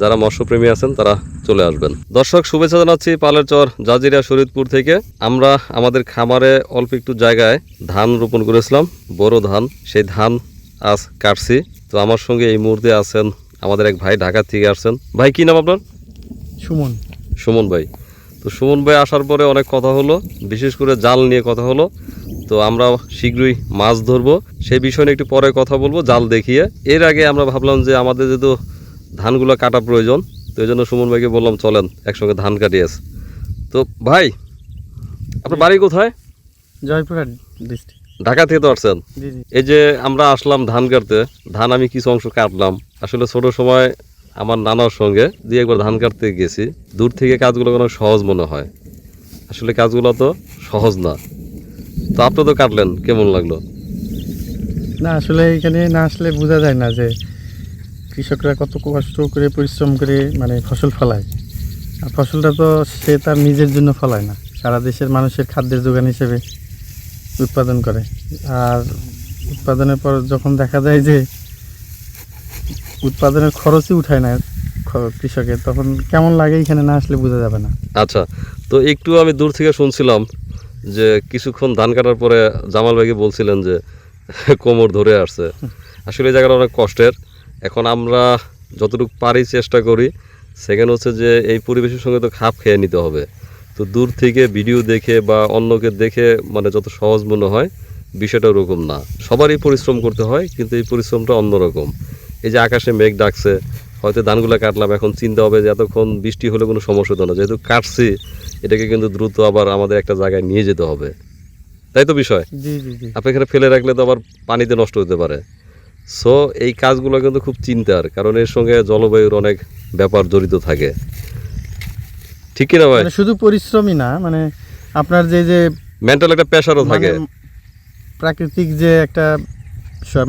যারা মৎস্যপ্রেমী আছেন তারা চলে আসবেন। দর্শক শুভেচ্ছা জানাচ্ছি পালের চর জাজিরা শরীদপুর থেকে। আমরা আমাদের খামারে অল্প একটু জায়গায় ধান রোপণ করেছিলাম বড় ধান। সেই ধান আজ কাটছি। তো আমার সঙ্গে এই মুহূর্তে আছেন আমাদের এক ভাই ঢাকা থেকে আসছেন। ভাই কি নাম আপনার? সুমন। সুমন ভাই। তো সুমন ভাই আসার পরে অনেক কথা হলো বিশেষ করে জাল নিয়ে কথা হলো। তো আমরা শীঘ্রই মাছ ধরবো। সেই বিষয় নিয়ে একটু পরে কথা বলব জাল দেখিয়ে। এর আগে আমরা ভাবলাম যে আমাদের যেহেতু ধানগুলো কাটা প্রয়োজন তো এই জন্য সুমন ভাইকে বললাম চলেন একসঙ্গে ধান কাটিয়ে আস। তো ভাই আপনার বাড়ি কোথায়? জয়পুরহাট ডিস্ট্রিক্ট ঢাকা থেকে তো আসছেন? এই যে আমরা আসলাম ধান কাটতে ধান আমি কিছু অংশ কাটলাম। আসলে ছোট সময় আমার নানার সঙ্গে দিয়ে একবার ধান কাটতে গেছি। দূর থেকে কাজগুলো কোনো সহজ মনে হয়। আসলে কাজগুলো তো সহজ না। তো আপনি তো কাটলেন কেমন লাগল? না আসলে এখানে না আসলে বোঝা যায় না যে কৃষকরা কত কষ্ট করে, পরিশ্রম করে মানে ফসল ফলায়। আর ফসলটা তো সে তার নিজের জন্য ফলায় না। সারা দেশের মানুষের খাদ্যের যোগান হিসেবে উৎপাদন করে। আর উৎপাদনের পর যখন দেখা যায় যে উৎপাদনের খরচই উঠায় না কৃষকের, তখন কেমন লাগে এখানে না আসলে বোঝা যাবে না। আচ্ছা তো একটু আমি দূর থেকে শুনছিলাম যে কিছুক্ষণ ধান কাটার পরে জামাল ভাইকে বলছিলেন যে কোমর ধরে আসছে। আসলে এই জায়গাটা অনেক কষ্টের। এখন আমরা যতটুকু পারি চেষ্টা করি সেকেন্ড হচ্ছে যে এই পরিবেশের সঙ্গে তো খাপ খেয়ে নিতে হবে। তো দূর থেকে ভিডিও দেখে বা অন্যকে দেখে মানে যত সহজ মনে হয় বিষয়টা ওরকম না। সবারই পরিশ্রম করতে হয় কিন্তু এই পরিশ্রমটা অন্যরকম। এই যে আকাশে মেঘ ডাকছে হয়তো ধানগুলো কাটলাম এখন চিন্তা হবে যে এতক্ষণ বৃষ্টি হলে কোনো সমস্যা হতো না। যেহেতু কাটছি এটাকে কিন্তু দ্রুত আবার আমাদের একটা জায়গায় নিয়ে যেতে হবে। তাই তো বিষয়? আপনি এখানে ফেলে রাখলে তো আবার পানিতে নষ্ট হতে পারে। সো এই কাজগুলো কিন্তু খুব চিন্তার কারণ এর সঙ্গে জলবায়ুর অনেক ব্যাপার জড়িত থাকে। ঠিক কিনা ভাই? মানে শুধু পরিশ্রমই না মানে আপনার যে যে মেন্টাল একটা প্রেশারও থাকে। মানে প্রাকৃতিক যে একটা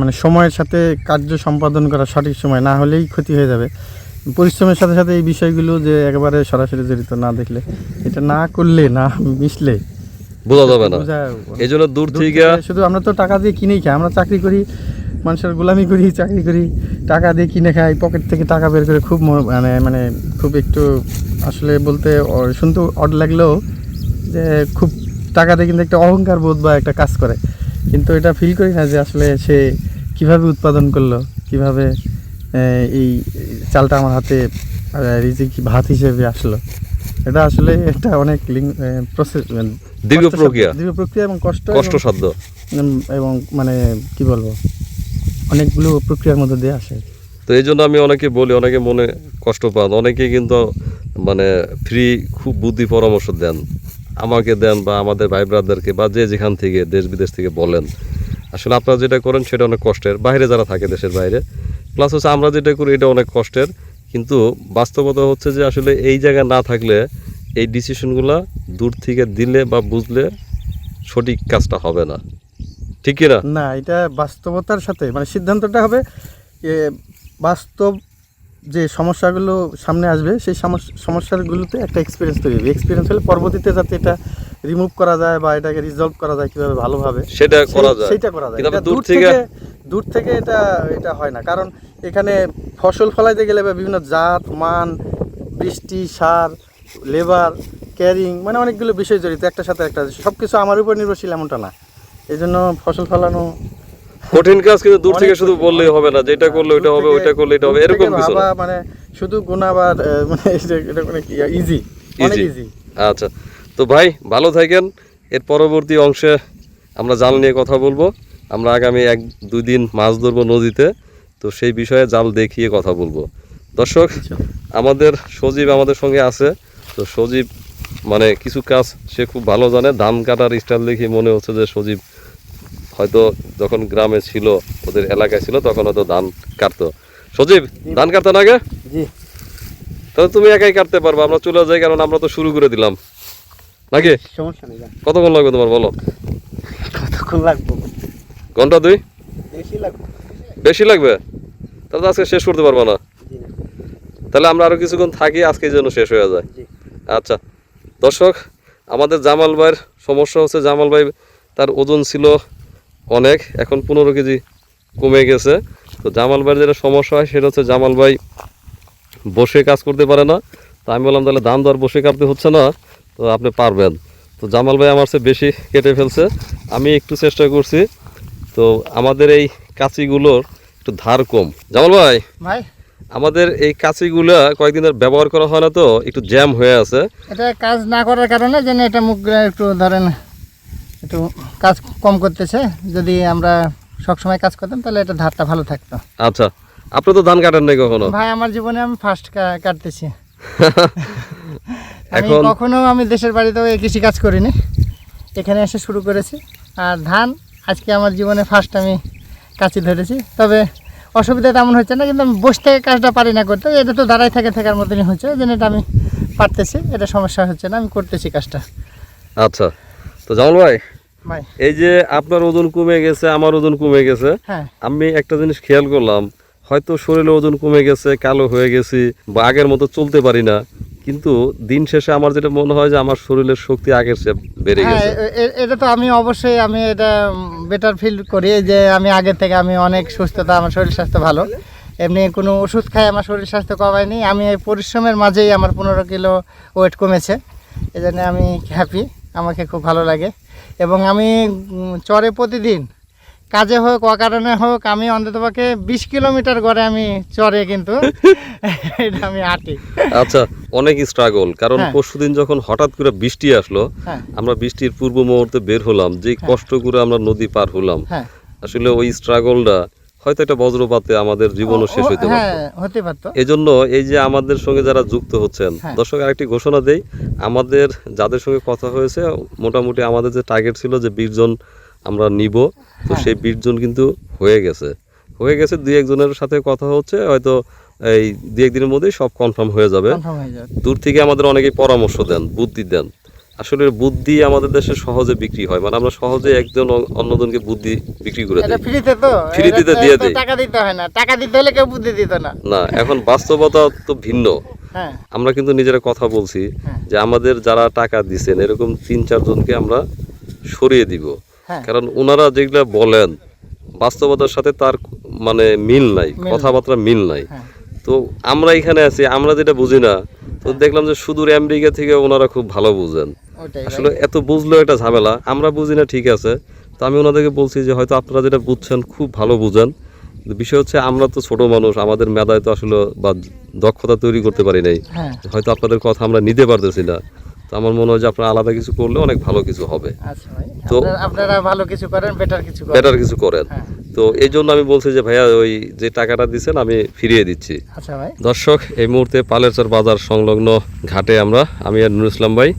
মানে সময়ের সাথে কার্য সম্পাদন করা সঠিক সময় না হলেই ক্ষতি হয়ে যাবে। পরিশ্রমের সাথে সাথে এই বিষয়গুলো যে একেবারে সরাসরি জড়িত না দেখলে এটা না করলে না মিশলে বোঝা যাবে না। এই জন্য দূর থেকে থেকে শুধু আমরা তো টাকা দিয়ে কিনেই খাই আমরা চাকরি করি মানুষের গোলামি করি চাকরি করি টাকা দিয়ে কিনে খাই পকেট থেকে টাকা বের করে খুব মানে মানে খুব একটু আসলে বলতে শুনতে অড লাগলেও যে খুব টাকা দিয়ে কিন্তু একটা অহংকার বোধ বা একটা কাজ করে। কিন্তু এটা ফিল করি না যে আসলে সে কীভাবে উৎপাদন করল কীভাবে এই চালটা আমার হাতে রিজিক ভাত হিসেবে আসলো। এটা আসলে একটা অনেক প্রসেস দীর্ঘ প্রক্রিয়া। দীর্ঘ প্রক্রিয়া এবং কষ্ট কষ্টসাধ্য। উম, এবং মানে কি বলব? অনেকগুলো প্রক্রিয়ার মধ্যে দিয়ে আসে। তো এই জন্য আমি অনেকে বলি, অনেকে মনে কষ্ট পান। অনেকে কিন্তু মানে ফ্রি খুব বুদ্ধি পরামর্শ দেন। আমাকে দেন বা আমাদের ভাই ব্রাদারকে বা যে যেখান থেকে দেশ বিদেশ থেকে বলেন। আসলে আপনারা যেটা করেন সেটা অনেক কষ্টের। বাইরে যারা থাকে দেশের বাইরে। প্লাস হচ্ছে আমরা যেটা করি, এটা অনেক কষ্টের। কিন্তু বাস্তবতা হচ্ছে যে আসলে এই জায়গায় না থাকলে এই ডিসিশনগুলো দূর থেকে দিলে বা বুঝলে সঠিক কাজটা হবে না। ঠিক কিনা? না এটা বাস্তবতার সাথে মানে সিদ্ধান্তটা হবে বাস্তব যে সমস্যাগুলো সামনে আসবে সেই সমস্যা- সমস্যাগুলোতে একটা এক্সপিরিয়েন্স তৈরি হবে। এক্সপিরিয়েন্স হলে পরবর্তীতে যাতে এটা রিমুভ করা যায় বা এটাকে রিজলভ করা যায় কীভাবে ভালোভাবে সেটা করা যায়। সেইটা করা যায়। এটা দূর থেকে দূর থেকে এটা এটা হয় না। কারণ এখানে ফসল ফলাইতে গেলে বা বিভিন্ন জাত মান বৃষ্টি সার লেবার ক্যারিং মানে অনেকগুলো বিষয় জড়িত একটা সাথে একটা। সব কিছু আমার উপর নির্ভরশীল এমনটা না। এই জন্য ফসল ফলানো কঠিন কাজ কিন্তু দূর থেকে শুধু বললেই হবে না যেটা করলে ওইটা হবে ওইটা করলে এটা হবে এরকম কিছু না। মানে শুধু গুণা বা মানে এটা- এটা অনেক ইজি অনেক ইজি আচ্ছা তো ভাই ভালো থাকেন। এর পরবর্তী অংশে আমরা জাল নিয়ে কথা বলব। আমরা আগামী এক দুই দিন মাছ ধরবো নদীতে তো সেই বিষয়ে জাল দেখিয়ে কথা বলব। দর্শক আমাদের সজীব আমাদের সঙ্গে আছে তো সজীব মানে কিছু কাজ সে খুব ভালো জানে। ধান কাটার স্টাইল দেখে মনে হচ্ছে যে সজীব হয়তো যখন গ্রামে ছিল ওদের এলাকায় ছিল তখন হয়তো ধান কাটতো। সজীব ধান কাটতো না আগে? জি। তাহলে তুমি একাই কাটতে পারবে আমরা চলে যাই কারণ আমরা তো শুরু করে দিলাম। নাকি? সমস্যা নেই কতক্ষণ লাগবে তোমার বলো? কতক্ষণ লাগবে? ঘণ্টা দুই? বেশি লাগবে। বেশি লাগবে? তাহলে আজকে শেষ করতে পারব না। তাহলে আমরা আরও কিছুক্ষণ থাকি আজকে যেন শেষ হয়ে যায়। আচ্ছা দর্শক আমাদের জামাল ভাইয়ের সমস্যা হচ্ছে জামাল ভাই তার ওজন ছিল অনেক এখন পনেরো কেজি কমে গেছে। তো জামাল ভাইয়ের যেটা সমস্যা হয় সেটা হচ্ছে জামাল ভাই বসে কাজ করতে পারে না। তো আমি বললাম তাহলে ধান দর বসে কাটতে হচ্ছে না তো আপনি পারবেন। তো জামাল ভাই আমার চেয়ে বেশি কেটে ফেলছে। আমি একটু চেষ্টা করছি। তো আমাদের এই কাঁচিগুলোর একটু ধার কম। জামাল ভাই? ভাই? আমাদের এই কাঁচিগুলো কয়েকদিন ধরে ব্যবহার করা হয় না তো একটু জ্যাম হয়ে আছে। এটা কাজ না করার কারণে যেন এটা মুখ একটু ধরেন একটু কাজ কম করতেছে। যদি আমরা সবসময় কাজ করতাম তাহলে এটা ধারটা ভালো থাকতো। আচ্ছা আপনি তো ধান কাটেন নাই কখনো? ভাই আমার জীবনে আমি ফার্স্ট কাটতেছি। আমি এখন? কখনো আমি দেশের বাড়িতেও এই কৃষি কাজ করিনি। এখানে এসে শুরু করেছি। আর ধান আজকে আমার জীবনে ফার্স্ট আমি কাছি ধরেছি। তবে অসুবিধা তেমন হচ্ছে না কিন্তু আমি বসে থেকে কাজটা পারি না করতে। এটা তো দাঁড়াই থাকে থাকার মতনই হচ্ছে ওই জন্য এটা আমি পারতেছি। এটা সমস্যা হচ্ছে না আমি করতেছি কাজটা। আচ্ছা তো জামাল ভাই এই যে আপনার ওজন কমে গেছে আমার ওজন কমে গেছে হ্যাঁ। আমি একটা জিনিস খেয়াল করলাম হয়তো শরীরে ওজন কমে গেছে কালো হয়ে গেছি বা আগের মতো চলতে পারি না কিন্তু দিন শেষে আমার যেটা মনে হয় যে আমার শরীরের শক্তি আগের চেয়ে বেড়ে হ্যাঁ গেছে। এটা তো আমি অবশ্যই আমি এটা বেটার ফিল করি যে আমি আগের থেকে আমি অনেক সুস্থতা আমার শরীর স্বাস্থ্য ভালো। এমনি কোনো ওষুধ খাই আমার শরীর স্বাস্থ্য কমায়নি আমি এই পরিশ্রমের মাঝেই আমার পনেরো কিলো ওয়েট কমেছে এই জন্য আমি হ্যাপি আমাকে খুব ভালো লাগে। এবং আমি চরে প্রতিদিন কাজে হোক অকারণে হোক আমি অন্ততপক্ষে বিশ কিলোমিটার গড়ে আমি চরে কিন্তু এটা আমি হাঁটি আচ্ছা অনেক স্ট্রাগল কারণ হ্যাঁ। পরশুদিন যখন হঠাৎ করে বৃষ্টি আসলো হ্যাঁ। আমরা বৃষ্টির পূর্ব মুহূর্তে বের হলাম যে কষ্ট করে আমরা নদী পার হলাম হ্যাঁ। আসলে ওই স্ট্রাগলটা হয়তো একটা বজ্রপাতে আমাদের জীবনও শেষ হইতে পারতো। হ্যাঁ হতে পারতো। এজন্য এই যে আমাদের সঙ্গে যারা যুক্ত হচ্ছেন হ্যাঁ। দর্শক আরেকটি ঘোষণা দেই আমাদের যাদের সঙ্গে কথা হয়েছে মোটামুটি আমাদের যে টার্গেট ছিল যে বিশ জন আমরা নিব তো হ্যাঁ। সেই বিশ জন কিন্তু হয়ে গেছে। হয়ে গেছে দুই একজনের সাথে কথা হচ্ছে হয়তো এই দুই একদিনের মধ্যেই সব কনফার্ম হয়ে যাবে। দূর থেকে আমাদের অনেকেই পরামর্শ দেন বুদ্ধি দেন। আসলে বুদ্ধি আমাদের দেশে সহজে বিক্রি হয়। মানে আমরা সহজে একজন অন্যজনকে বুদ্ধি বিক্রি করে দিই। ফ্রিতে তো ফ্রিতে দিয়ে দেই। টাকা দিতে হয় না। টাকা দিতে হলে কেউ বুদ্ধি দিত না। না এখন বাস্তবতা তো ভিন্ন। হ্যাঁ। আমরা কিন্তু নিজেরা কথা বলছি হ্যাঁ। যে আমাদের যারা টাকা দিচ্ছেন এরকম তিন চারজনকে আমরা সরিয়ে দিব। হ্যাঁ। কারণ ওনারা যেগুলা বলেন বাস্তবতার সাথে তার মানে মিল নাই কথাবার্তা মিল নাই। তো আমরা এখানে আছি আমরা যেটা বুঝি না তো দেখলাম যে সুদূর আমেরিকা থেকে ওনারা খুব ভালো বুঝেন। আসলে এত বুঝলেও একটা ঝামেলা। আমরা বুঝি না ঠিক আছে। তো আমি ওনাদেরকে বলছি যে হয়তো আপনারা যেটা বুঝছেন খুব ভালো বুঝেন। বিষয় হচ্ছে আমরা তো ছোট মানুষ আমাদের মেধায় তো আসলে বা দক্ষতা তৈরি করতে পারি নাই। হ্যাঁ। হয়তো আপনাদের কথা আমরা নিতে পারতেছি না। তো আমার মনে হয় যে আপনারা আলাদা কিছু করলে অনেক ভালো কিছু হবে। আচ্ছা তো- আপনারা- ভালো কিছু করেন বেটার কিছু করেন। বেটার কিছু করেন। হ্যাঁ। তো এই জন্য আমি বলছি যে ভাইয়া ওই যে টাকাটা দিচ্ছেন আমি ফিরিয়ে দিচ্ছি। আচ্ছা দর্শক এই মুহূর্তে পালেরচর বাজার সংলগ্ন ঘাটে আমরা আমি আর নুর ইসলাম ভাই।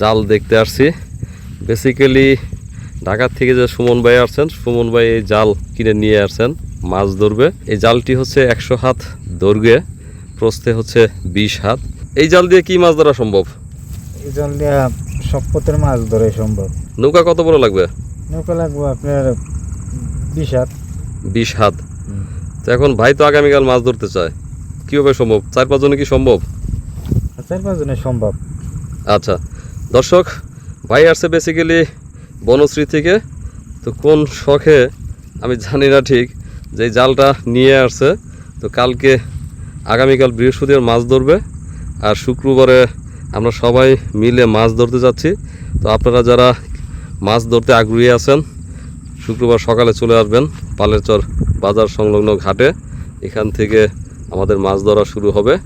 জাল দেখতে আসছি। বেসিক্যালি ঢাকার থেকে যে সুমন ভাই আসছেন সুমন ভাই এই জাল কিনে নিয়ে আসছেন মাছ ধরবে। এই জালটি হচ্ছে একশো হাত দৈর্ঘ্যে প্রস্থে হচ্ছে বিশ হাত। এই জাল দিয়ে কি মাছ ধরা সম্ভব? এই জল দিয়ে সব পথের মাছ ধরে সম্ভব। নৌকা কত বড় লাগবে? নৌকা লাগবো আপনার বিশ হাত। বিশ হাত। তো এখন ভাই তো আগামীকাল মাছ ধরতে চায়। কীভাবে সম্ভব? চার পাঁচজনে কি সম্ভব? চার পাঁচ জনের সম্ভব। আচ্ছা। দর্শক, ভাই আসছে বেসিক্যালি বনশ্রী থেকে। তো কোন শখে? আমি জানি না ঠিক। যে জালটা নিয়ে আসছে, তো কালকে আগামীকাল বৃহস্পতিবার মাছ ধরবে। আর শুক্রবারে আমরা সবাই মিলে মাছ ধরতে যাচ্ছি। তো আপনারা যারা মাছ ধরতে আগ্রহী আছেন, শুক্রবার সকালে চলে আসবেন পালেরচর বাজার সংলগ্ন ঘাটে। এখান থেকে আমাদের মাছ ধরা শুরু হবে।